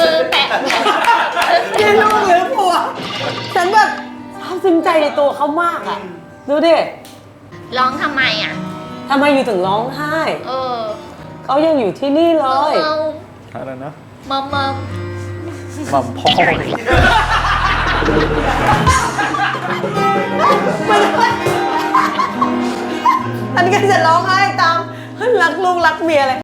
มือแตะพี่ลูกหรือผัวฉันแบบซาบซึ้งใจในตัวเขามากอะดูดิร้องทำไมอะทำไมอยู่ถึงร้องไห้เออเขายังอยู่ที่นี่เลเมาย อะไรนะเมมเมมหม่ำพ่ออันนี้ก็จะร้องไห้ตาม รักลูกรักเมียเลย